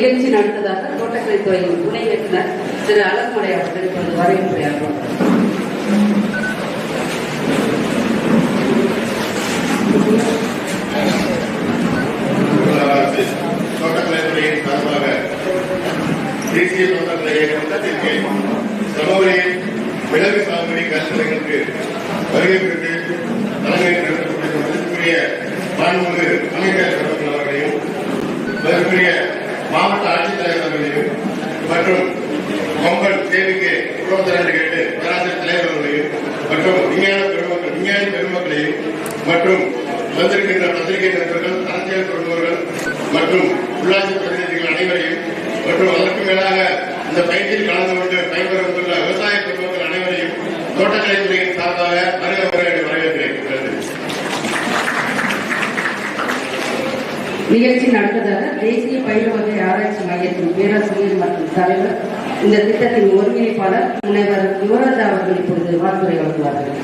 நிகழ்ச்சி நடந்ததாக தோட்டக்கலைத்துறையின் துணை இயக்குனர் திரு அழகுமலை அவர்கள் இப்பொழுது வரவேற்புரையாற்றுவார் தோட்டக்கலைத்துறையின் சார்பாக தேசிய தோட்டக்கலை இயக்கத்தின் கீழ் சமவெளியில் விலங்கு சாகுபடி கருத்தரங்களுக்கு வருகை தலைமை மதிப்புக்குரிய மாண்புமிகு அமைச்சர் அவர்களையும் மதிப்புக்குரிய மாவட்ட ஆட்சித்தலைவர் அவர்களையும் மற்றும் கொம்பன் தேவிக்கு புரோதரன் கேட்டு பேராசிரியர் தலைவர் அவர்களையும் மற்றும் விஞ்ஞான பெருமக்கள் விஞ்ஞானி பெருமக்களையும் மற்றும் வந்திருக்கின்ற பத்திரிகை நண்பர்கள் அரசியல் பிரமுகர்கள் மற்றும் உள்ளாட்சி பிரதிநிதிகள் அனைவரையும் மற்றும் அதற்கு மேலாக இந்த பயிற்சியில் கலந்து கொண்டு பயன்பெற வந்துள்ள விவசாய பெருமக்கள் அனைவரையும் தோட்டக்கலைத்துறையின் சார்பாக வரவேற்கிறேன். நிகழ்ச்சி தேசிய பயிர் வகை ஆராய்ச்சி மையத்தின் பேராசிரியர் மற்றும் தலைவர். இந்த திட்டத்தின் ஒருங்கிணைப்பாளர் முனைவர் யுவராஜா அவர்கள் இப்பொழுது வாழ்த்துறை வழங்குவார்கள்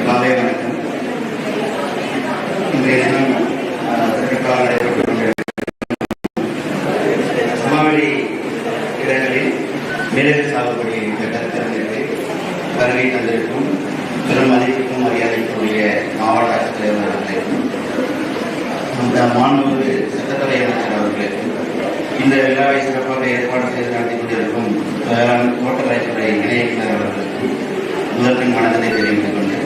காலை வணக்கம் இன்றைய தினம் அஹ், சிறப்பாக நடைபெற்றுக் கொண்டிருக்கும் சமவெளி இடங்களில் மிளகு சாகுபடி என்ற கருத்தரங்கிற்கு வருகை தந்திருக்கும் பெரும் மதிப்புக்கும் மரியாதைக்குரிய மாவட்ட ஆட்சித்தலைவர் அவர்களுக்கும் அந்த மாண்புமிகு சட்டத்துறை அமைச்சர் அவர்களுக்கும் இந்த விழாவை சிறப்பாக ஏற்பாடு செய்து நடத்தி கொண்டிருக்கும் வேளாண் தோட்டக்கலைத்துறை இணை இயக்குநர் அவர்களுக்கும் முதற்கண் வணக்கத்தை தெரிவித்துக் கொண்டு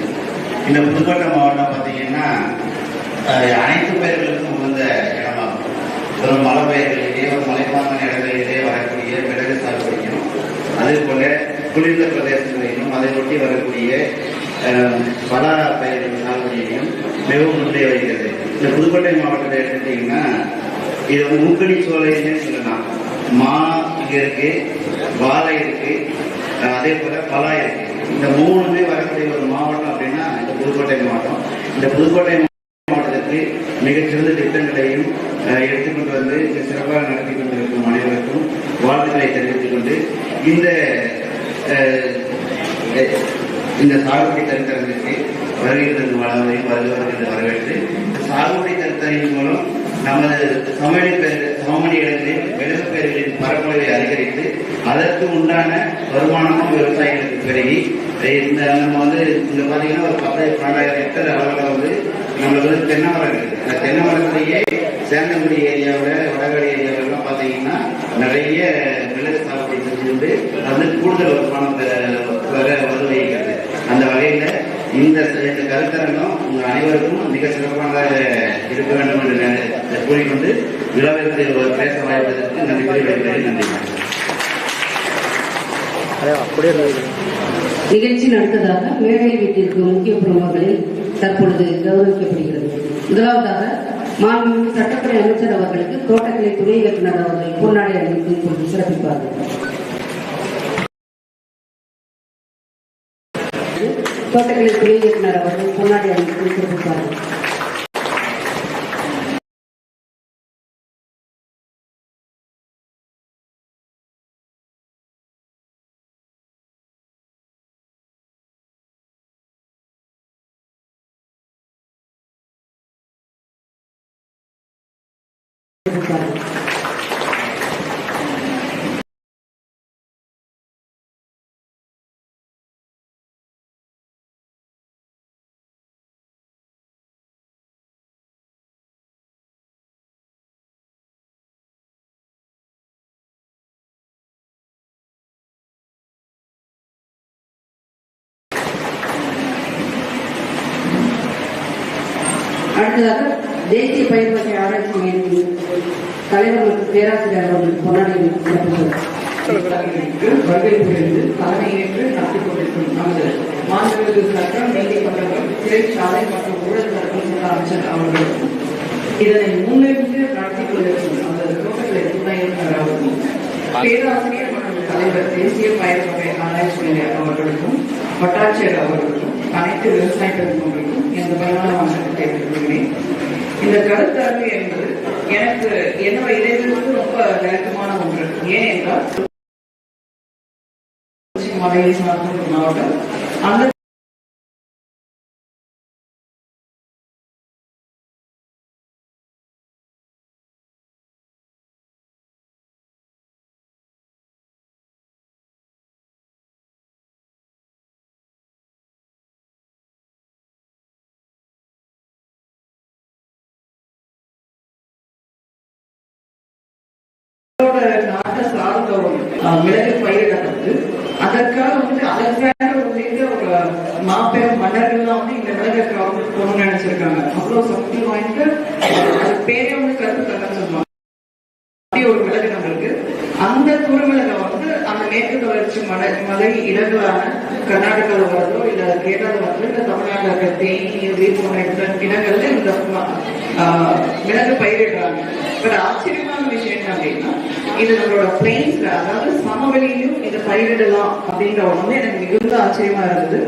இந்த புதுக்கோட்டை மாவட்டம் பார்த்தீங்கன்னா அஹ், அனைத்து பயிர்களுக்கும் உகந்த இடமாகும் ஒரு மலை பயிர்களிலே ஒரு மலைப்பாங்கான இடங்களிலே வரக்கூடிய மிளகு சாகுபடியும் அதே போல குளிர்ந்த பிரதேசங்களிலும் அதை ஒட்டி வரக்கூடிய பல பயிர்கள் சாகுபடியையும் மிகவும் முன்னே வருகிறது இந்த புதுக்கோட்டை மாவட்டத்தை எடுத்துட்டீங்கன்னா இது வந்து மூக்கடி சோலைன்னே சொல்லலாம். மா இங்க இருக்கு வாழை இருக்கு அதே போல பலா இருக்கு. இந்த மூணுமே வரக்கூடிய ஒரு மாவட்டம் அப்படின்னா இந்த புதுக்கோட்டை மாவட்டம். இந்த புதுக்கோட்டை மாவட்டத்திற்கு மிகச்சிறந்த திட்டங்களையும் அஹ், எடுத்துக்கொண்டு வந்து இங்கு சிறப்பாக நடத்தி கொண்டிருக்கும் அனைவருக்கும் வாழ்த்துக்களை தெரிவித்துக் கொண்டு இந்த அஹ், அஹ், இந்த சாகுபடி கருத்தரங்கிற்கு வருகிறது வளர்வையும் வருகிறவர்கள் என்று வரவேற்று இந்த சாகுபடி கருத்தரங்கின் மூலம் நமது சமவெளி மாமணி சமமணி இடங்களில் பயிர்களின் பரப்பளவை அதிகரித்து அதற்கு உண்டான வருமானமும் விவசாயிகளுக்கு பெருகி. இந்த நம்ம வந்து இங்க பாத்தீங்கன்னா ஒரு பத்தாயிரம் பன்னெண்டாயிரம் ஹெக்டர் அளவில் வந்து நம்மளுக்கு வந்து தென்னை மரம் இருக்குது. அந்த தென்னை மரத்திலேயே சேந்தங்குடி ஏரியாவில் வடகாடு ஏரியாவிலாம் பார்த்தீங்கன்னா நிறைய மிளகு சாகுபடி செஞ்சுட்டு அது கூடுதல் வருமானம் பெற வர வருவகிக்கிறது அந்த வகையில் இந்த கருத்தரங்கம் உங்கள் அனைவருக்கும் மிக சிறப்பானதாக இருக்க வேண்டும் என்று கூறிக்கொண்டு விழாவிற்கு பேச வாய்ப்பதற்கு நன்றி கூறி விடைபெறுகிறேன். நன்றி. நிகழ்ச்சி நடந்ததாக மேடை வீட்டிற்கு முக்கிய பிரமுகர்களில் தற்பொழுது கௌரவிக்கப்படுகிறது. முதலாவதாக மாண்புமிகு சட்டத்துறை அமைச்சர் அவர்களுக்கு தோட்டக்கலை துணை இயக்குனர் அவர்கள் பொன்னாடை அணிவித்து சிறப்பிப்பார்கள். தோட்டக்கலை துணை இயக்குனர் அவர்கள் பொன்னாடை அணிவித்து அடுத்ததாக தேசிய பயிர் வகை ஆராய்ச்சி மையத்தின் தலைவர் பேராசிரியர் அவர்கள் கொண்டாடி வருகை புரிந்து தலைமையேற்று நடத்திக் கொண்டிருக்கும் நமது மாநில சட்டம் நீதிமன்றங்கள் சிறைச்சாலை மற்றும் ஊழல் தடுப்பு அமைச்சர் இதனை முன்னிருந்து நடத்திக் கொண்டிருக்கும் நமது தோட்டக்கலை துணை பேராசிரியர் மற்றும் தலைவர் தேசிய பயிர் வகை ஆராய்ச்சி நிலையம் அவர்களுக்கும் வட்டாட்சியர் அவர்களுக்கும் அனைத்து விவசாய பெருமக்களுக்கும் எனது பலமான வணக்கத்தை தெரிவித்துக் கொள்கிறேன் இந்த கருத்தரங்கு என்பது எனக்கு என்னோட இளைஞர்களுக்கு ரொம்ப நெருக்கமான ஒன்று. ஏன் என்றால் மலையை சார்ந்த மாவட்டம் அந்த அலெக்சாண்டர் உள்ளிட்ட ஒரு மாபெரும் மன்னர்கள்லாம் வந்து இந்த மிளகை கிராமத்துக்கு போகணும்னு நினைச்சிருக்காங்க அவ்வளவு சக்தி வாய்ந்த அஹ், அது பேரே வந்து கருத்து தங்கன்னு சொல்லுவாங்க அப்படி ஒரு மிளகு நம்மளுக்கு அந்த குறுமிளகை வந்து அந்த மேற்கு தொடர்ச்சி மலை மலை இடங்களான கர்நாடகாவில் வருதோ இல்ல கேரளாவில் வருதோ இல்ல தமிழ்நாட்டில் இருக்கிற தேனி நீலகிரி போன்ற இடங்கள்ல இந்த ஆஹ், மிளகு பயிரிடுறாங்க பட் ஆச்சரியமான விஷயம் என்ன அப்படின்னா இது நம்மளோட பிளெயின்ஸ்ல அதாவது சமவெளியிலும் இதை பயிரிடலாம் அப்படின்ற ஒண்ணு மிகுந்த ஆச்சரியமா இருந்தது.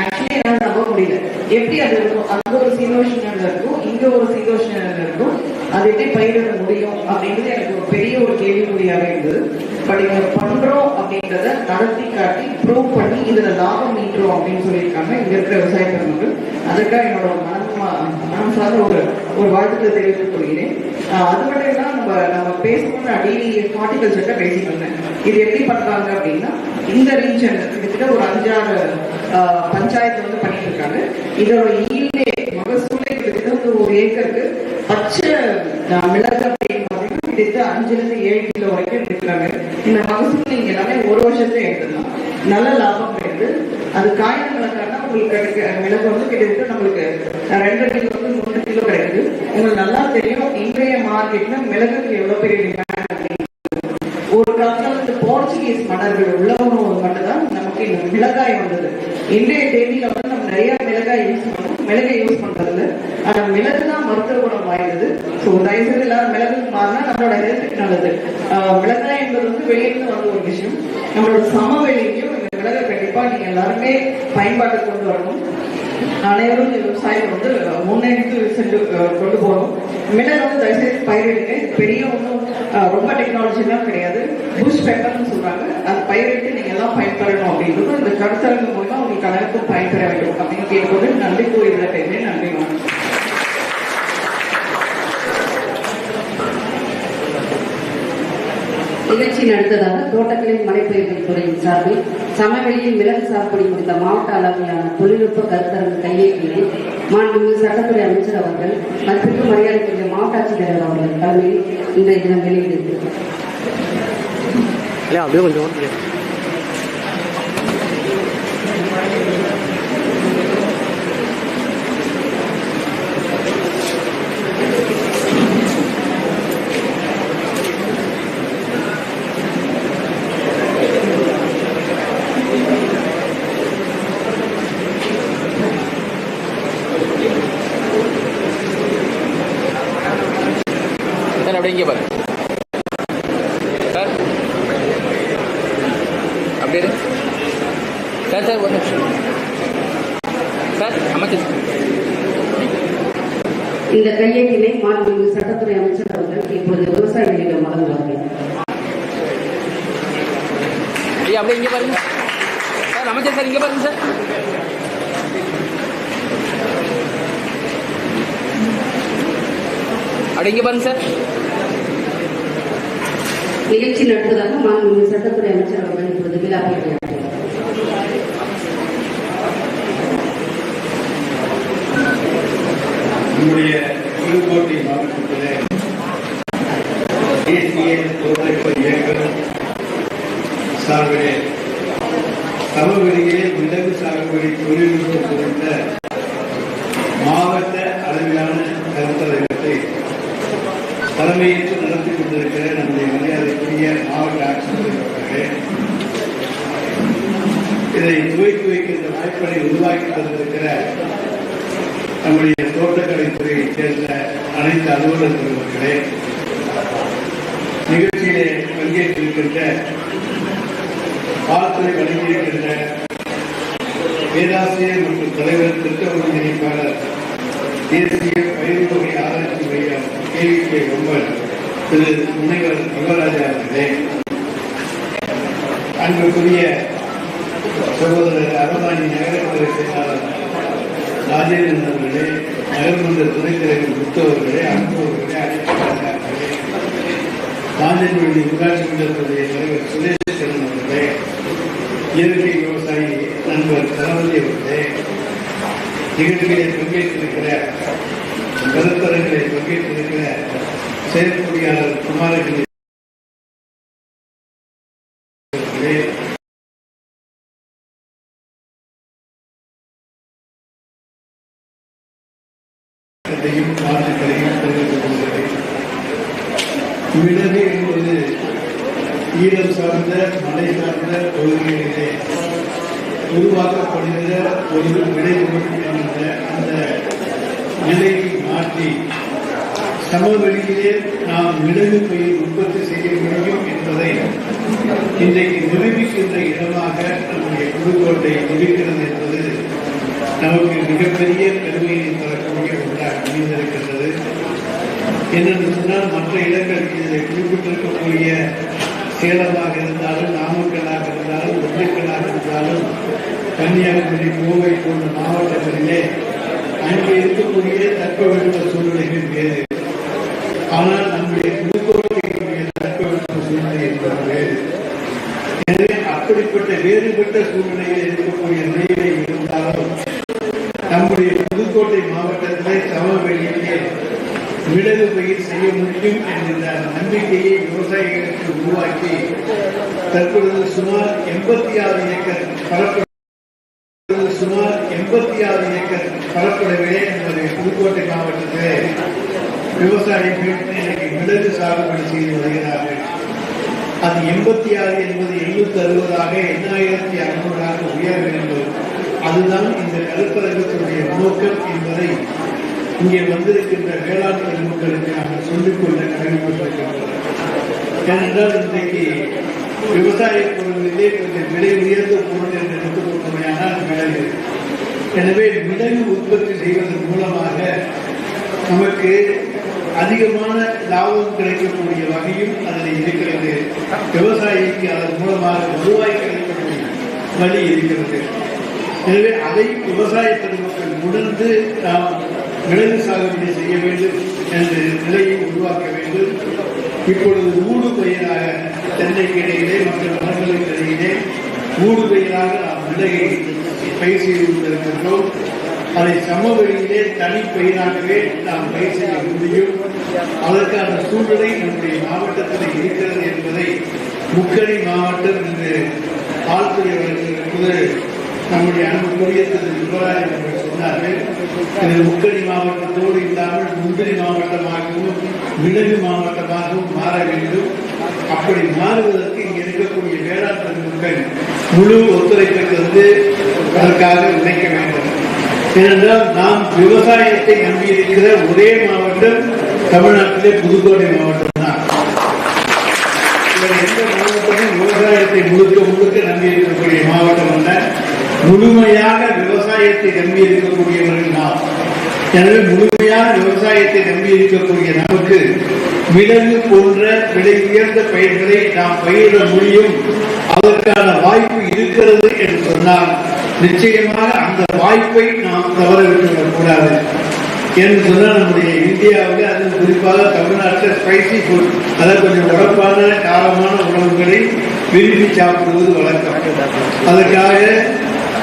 ஆக்சுவலி என்னால நம்ப முடியல. எப்படி அது இருக்கும்? அங்க ஒரு சீதோஷணம் இருக்கும் இங்க ஒரு சீதோஷணம் இருக்கும். அது எப்படி பயிரிட முடியும் அப்படின்றது எனக்கு ஒரு பெரிய ஒரு கேள்விக்குறியாக இருந்தது. பட் இங்க பண்றோம் அப்படின்றத நடத்தி காட்டி ப்ரூவ் பண்ணி இதுல லாபம் ஈட்டுறோம் அப்படின்னு சொல்லியிருக்காங்க இங்க இருக்கிற விவசாய பெருமக்கள். அதற்காக என்னோட மனம் சார்ந்த ஒரு ஒரு வாழ்த்துக்களை தெரிவித்துக் கொள்கிறேன். அது மட்டும் இல்லாம நம்ம நம்ம பேசணும்னு அடிக்கடி ஹார்டிகல்ச்சர்ட்ட பேசிட்டு இருந்தேன். இது எப்படி பண்றாங்க அப்படின்னா இந்த ரீஜன் கிட்டத்தட்ட ஒரு அஞ்சாறு பஞ்சாயத்து வந்து பண்ணிட்டு இருக்காங்க. இதோட ஈல்டே மகசூலே கிட்டத்தட்ட ஒரு ஏக்கருக்கு பச்சை மிளகு அப்படின்னு பார்த்தீங்கன்னா கிட்டத்தட்ட அஞ்சுல இருந்து ஏழு கிலோ வரைக்கும் எடுக்கிறாங்க. இந்த மகசூல் நீங்க எல்லாமே ஒரு வருஷத்துல எடுத்துடலாம். நல்ல லாபம் கிடைக்குது அது காய்ந்த மிளகானா உங்களுக்கு கிடைக்க. மிளகு வந்து கிட்டத்தட்ட நம்மளுக்கு ரெண்டு கிலோ வந்து மூணு கிலோ கிடைக்குது. உங்களுக்கு நல்லா தெரியும் இன்றைய மார்க்கெட்ல மிளகுக்கு எவ்வளவு பெரிய டிமாண்ட் ஒரு காலத்துல வந்து போர்ச்சுகீஸ் மன்னர்கள் உள்ளவங்க மட்டும்தான் நமக்கு இந்த மிளகாய் வந்தது. இன்றைய தேதியில வந்து நம்ம நிறைய மிளகாய் யூஸ் பண்ணோம் மிளகை யூஸ் பண்றது ஆனா மிளகு தான் மருத்துவ குணம் வாய்ந்தது. ஸோ தயவுசெய்து எல்லாரும் மிளகுக்கு மாறினா நம்மளோட ஹெல்த்துக்கு நல்லது. மிளகாய் என்பது வந்து வெளியிருந்து வந்த ஒரு விஷயம். நம்மளோட சமவெளியிலையும் இந்த மிளகை கண்டிப்பா நீங்க எல்லாருமே பயன்பாட்டு கொண்டு வரணும். அனைவரும் இந்த விவசாயம் வந்து முன்னெடுத்து சென்று கொண்டு போகணும். மிளகு வந்து தயவுசெய்து பயிரிடுங்க. பெரிய ஒன்றும் ரொம்ப டெக்னாலஜிலாம் கிடையாது. புஷ் பெட்டர்னு சொல்றாங்க. அது பயிரிட்டு நீங்க எல்லாம் பயன்பெறணும் அப்படின்றது இந்த கருத்தரங்கு மூலமா உங்களுக்கு அனைவருக்கும் பயன்பெற வேண்டும் அப்படின்னு கேட்கும்போது நன்றி கூறி விளக்கிறேன் நன்றி வணக்கம். நிகழ்ச்சியின் அடுத்ததாக தோட்டக்கலை மலைப்பயிர்கள் துறையின் சார்பில் சமவெளியில் மிளகு சாகுபடி குறித்த மாவட்ட அளவிலான தொழில்நுட்ப கருத்தரங்கு கையேட்டினை மாண்புமிகு சட்டத்துறை அமைச்சர் அவர்கள் மதிப்பிற்கு மரியாதைக்குரிய மாவட்ட ஆட்சித்தலைவர் அவர்கள் தலைமையில் இன்றைய தினம் வெளியிட்டிருக்கிறார் கொஞ்சம் ஓட்டுங்க. சார். அப்படியே சார். சார் ஒரு நிமிஷம். சார் அமைச்சர் இந்த கையேட்டினை மாண்புமிகு சட்டத்துறை அமைச்சர் அவர்கள் இப்பொழுது விவசாயிகளிடம் வழங்குவார்கள். ஐயா அப்படியே இங்கே பாருங்க. சார் அமைச்சர் சார் இங்கே பாருங்க சார். அப்படியே இங்கே பாருங்க சார். நிகழ்ச்சி நடத்துவதாக மாண்புமிகு சட்டத்துறை அமைச்சர் அவர்கள் இப்பொழுது விழா நம்முடைய புதுக்கோட்டை மாவட்டத்திலே தேசிய தோட்டக்கலை இயக்கம் சார்பிலே சமவெளியிலே மிளகு சாகுபடி தொழில்நுட்ப குறித்த மாவட்ட அளவிலான கருத்தரங்கத்தை தலைமையேற்று நடத்தி கொண்டிருக்கிற நம்முடைய மரியாதைக்குரிய மாவட்ட ஆட்சித்தலைவர் அவர்களே இதை துவக்கி வைக்கின்ற வாய்ப்பினை உருவாக்கி தந்திருக்கிற நம்முடைய தோட்டக்கலைத்துறையைச் சேர்ந்த அனைத்து அலுவலர் பெருமக்களே நிகழ்ச்சியிலே பங்கேற்றிருக்கின்ற வாழ்த்துறை வழங்கியிருக்கின்ற பேராசிரியர் மற்றும் தலைவர் திட்ட ஒருங்கிணைப்பாளர் தேசிய பயிர் ஆராய்ச்சி மையம் கேவிகே பொம்மன் திரு. முனைவர் மகராஜா அவர்களே அன்புக்குரிய சகோதரர் அருமானி நகரமன்ற செயலாளர் ராஜேந்திரன் அவர்களே நகர்மன்ற துணைத் தலைவர் முத்தவர்களே அன்பவர்களே அன்பு அழைப்பாளர்களே காஞ்சன்வெளி ஊராட்சி மன்றத்துடைய தலைவர் சுரேஷ்கரன் அவர்களே இயற்கை விவசாயி நண்பர் தளபதி அவர்களே நிகழ்ச்சிகளை பங்கேற்றிருக்கிற கருத்தரங்களை பங்கேற்றிருக்கிற செயற்பொறியாளர் குமாரகிரி கருத்தையும் வாழ்த்துக்களையும் தெரிவித்துக் கொள்கிறேன் என்பது ஈரம் சார்ந்த மலை சார்ந்த பகுதிகளிலே உருவாக்கப்படுகிற ஒரு விளைபொருள் அந்த நிலையை மாற்றி சமவெளியிலே நாம் மிளகு பயிர் உற்பத்தி செய்ய முடியும் என்பதை இன்றைக்கு நிரூபிக்கின்ற இடமாக நம்முடைய புதுக்கோட்டை இருக்கிறது என்பது நமக்கு மிகப்பெரிய பெருமையை தரக்கூடிய அமைந்திருக்கின்றது என்னென்று சொன்னால் மற்ற இடங்கள் இதில் குறிப்பிட்டிருக்கக்கூடிய சேலமாக இருந்தாலும் நாமக்கலாக இருந்தாலும் ஒன்றைக்கலாக இருந்தாலும் கன்னியாகுமரி கோவை போன்ற மாவட்டங்களிலே அங்கே இருக்கக்கூடிய தட்பவெட்ப சூழ்நிலைகள் வேறு. ஆனால் நம்முடைய புதுக்கோட்டையினுடைய தட்பவெட்ப சூழ்நிலை என்பது வேறு. எனவே அப்படிப்பட்ட வேறுபட்ட சூழ்நிலை இருக்கக்கூடிய நிலையிலே இருந்தாலும் நம்முடைய புதுக்கோட்டை மாவட்டத்திலே சமவெளியிலே மிளகு பயிர் செய்ய முடியும் என்கின்ற நம்பிக்கையை விவசாயிகளுக்கு உருவாக்கி தற்பொழுது சுமார் எண்பத்தி ஆறு ஏக்கர் பரப்பு சுமார் எண்பத்தி ஆறு ஏக்கர் பரப்பளவிலே நம்முடைய புதுக்கோட்டை மாவட்டத்திலே விவசாயிகள் இன்னைக்கு மிளகு சாகுபடி செய்து வருகிறார்கள் அது எண்பத்தி ஆறு என்பது எண்ணூத்தி அறுபதாக எண்ணாயிரத்தி அறுநூறாக உயர வேண்டும். அதுதான் இந்த கருத்தரங்கத்தினுடைய நோக்கம் என்பதை இங்கே வந்திருக்கின்ற வேளாண் பெருமக்களுக்கு நாங்கள் சொல்லிக்கொள்ள கடமைப்பட்டிருக்கின்றோம் ஏனென்றால் இன்றைக்கு விவசாய பொருள்களிலே கொஞ்சம் விலை உயர்ந்த பொருள் என்று எடுத்துக்கொண்டமையானால் மிளகு எனவே மிளகு உற்பத்தி செய்வதன் மூலமாக நமக்கு அதிகமான லாபம் கிடைக்கக்கூடிய வகையும் அதில் இருக்கிறது. விவசாயிக்கு அதன் மூலமாக வருவாய் கிடைக்கக்கூடிய வழி இருக்கிறது. எனவே அதை விவசாய பெருமக்கள் உணர்ந்து நாம் மிளகு சாகுபடி செய்ய வேண்டும் என்ற நிலையை உருவாக்க வேண்டும். இப்பொழுது ஊடு பயிராக தென்னைக்கு இடையிலே மற்ற மரங்களுக்கு இடையிலே ஊடு பயிராக நாம் மிளகை பயிர் செய்து கொண்டிருக்கின்றோம். அதை சமவெளியிலே தனி பயிராகவே நாம் பயிர் செய்ய முடியும். அதற்கான சூழ்நிலை நம்முடைய மாவட்டத்தில் இருக்கிறது என்பதை முக்கணி மாவட்டம் என்று ஆழ்துறை வழங்கியிருப்பது நம்முடைய அன்புக்குரிய திரு யுவராஜ் அவர்கள் சொன்னார்கள். இது முக்கணி மாவட்டத்தோடு இல்லாமல் முந்திரி மாவட்டமாகவும் மிளகு மாவட்டமாகவும் மாற வேண்டும். அப்படி மாறுவதற்கு இங்கே இருக்கக்கூடிய வேளாண் பெருமக்கள் முழு ஒத்துழைப்பை தந்து அதற்காக உழைக்க வேண்டும். ஏனென்றால் நாம் விவசாயத்தை நம்பியிருக்கிற ஒரே மாவட்டம் தமிழ்நாட்டிலே புதுக்கோட்டை மாவட்டம் தான் எந்த மாவட்டமும் விவசாயத்தை முழுக்க முழுக்க நம்பி இருக்கக்கூடிய மாவட்டம் அல்ல. முழுமையாக விவசாயத்தை நம்பி இருக்கக்கூடியவர்கள் நாம். எனவே முழுமையாக விவசாயத்தை நம்பி இருக்கக்கூடிய நமக்கு மிளகு போன்ற விலை உயர்ந்த பயிர்களை நாம் பயிரிட முடியும். அதற்கான வாய்ப்பு இருக்கிறது என்று சொன்னால் நிச்சயமாக அந்த வாய்ப்பை நாம் தவற விட்டுவிடக் கூடாது என்று சொன்னால் நம்முடைய இந்தியாவில் அது குறிப்பாக தமிழ்நாட்டில் ஸ்பைசி ஃபுட் அதாவது கொஞ்சம் உடப்பான காரமான உணவுகளை விரும்பி சாப்பிடுவது வழக்கம். அதற்காக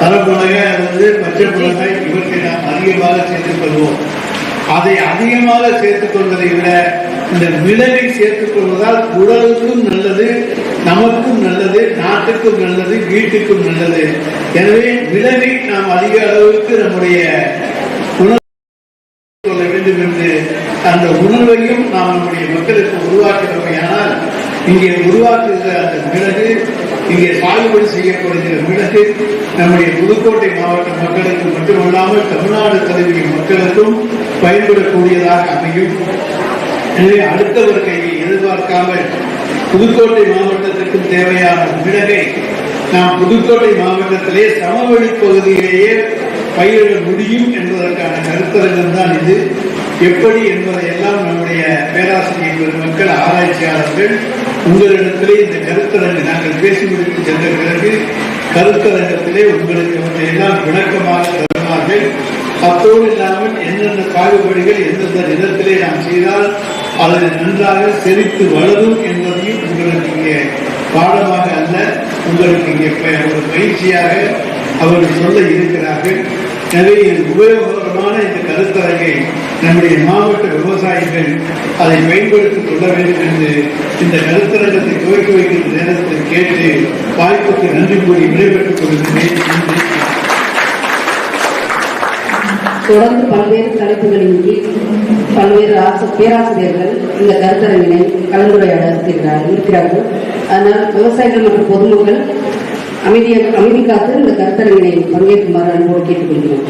தரப்புலகாய் அல்லது பச்சை மிளகாய் இவற்றை நாம் அதிகமாக சேர்த்துக் கொள்வோம். அதை அதிகமாக சேர்த்துக் கொள்வதை விட இந்த விளைவை சேர்த்துக் கொள்வதால் உடலுக்கும் நல்லது நமக்கும் நல்லது நாட்டுக்கும் நல்லது வீட்டுக்கும் நல்லது. எனவே விளைவை நாம் அதிக அளவுக்கு நம்முடைய உணவு கொள்ள வேண்டும் என்று அந்த உணர்வையும் நாம் நம்முடைய மக்களுக்கு உருவாக்கினோமையானால் இங்கே உருவாக்குகிற அந்த மிளகு இங்கே சாகுபடி செய்யப்படுகிற மிளகு நம்முடைய புதுக்கோட்டை மாவட்ட மக்களுக்கு மட்டுமல்லாமல் தமிழ்நாடு தலைவிய மக்களுக்கும் பயன்படக்கூடியதாக அமையும். எனவே அடுத்தவர் கையை எதிர்பார்க்காமல் புதுக்கோட்டை மாவட்டத்திற்கும் தேவையான மிளகை நாம் புதுக்கோட்டை மாவட்டத்திலே சமவெளி பகுதியிலேயே பயிரிட முடியும் என்பதற்கான கருத்தரங்கம் தான் இது. எப்படி என்பதை எல்லாம் நம்முடைய பேராசிரியர் மக்கள் ஆராய்ச்சியாளர்கள் உங்களிடத்திலே இந்த கருத்தரங்கு நாங்கள் பேசி முடித்து சென்ற பிறகு கருத்தரங்கத்திலே உங்களுக்கு அவற்றை எல்லாம் விளக்கமாக தருவார்கள். அத்தோடு இல்லாமல் என்னென்ன பாகுபாடுகள் எந்தெந்த விதத்திலே நாம் செய்தால் அது நன்றாக செழித்து வளரும் என்பதையும் உங்களுக்கு இங்கே பாடமாக அல்ல உங்களுக்கு இங்கே ஒரு பயிற்சியாக அவர்கள் சொல்ல இருக்கிறார்கள். எனவே இது உபயோகமான இந்த கருத்தரங்கை நம்முடைய மாவட்ட விவசாயிகள் அதை பயன்படுத்திக் கொள்ள வேண்டும் என்று இந்த கருத்தரங்கத்தை துவக்கி வைக்கின்ற நேரத்தில் கேட்டு வாய்ப்புக்கு நன்றி கூறி விடைபெற்றுக் கொள்கிறேன் தொடர்ந்து பல்வேறு தலைப்புகளின் கீழ் பல்வேறு ஆச- பேராசிரியர்கள் இந்த கருத்தரங்கினை கலந்துரையாட இருக்கிறார்- இருக்கிறார்கள். அதனால் விவசாயிகள் மற்றும் பொதுமக்கள் அமைதியாக அமைதி காத்து இந்த கருத்தரங்கினை பங்கேற்குமாறு அன்போடு கேட்டுக்கொள்கிறோம்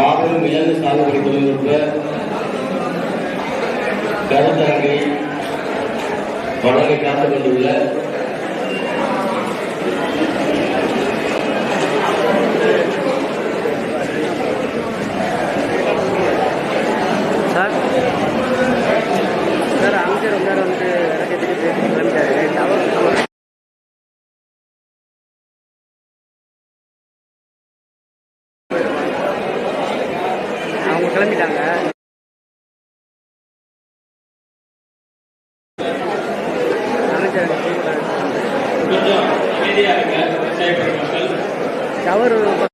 மாபெரும் இலங்கு சாகுபடி தொழில்நுட்ப கருத்தரங்கை வழங்கை காத்துக் கொண்டுள்ள சார் அங்கே வந்து கிளம்பிட்டாரு. shower.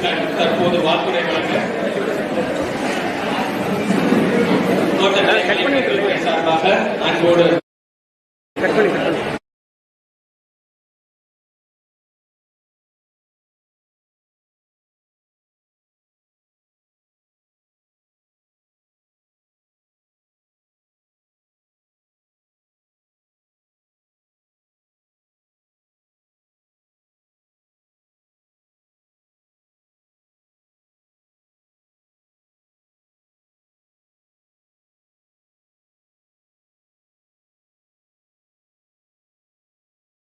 தற்போது வாக்குரை வழங்க. சார்பாக அன்போடு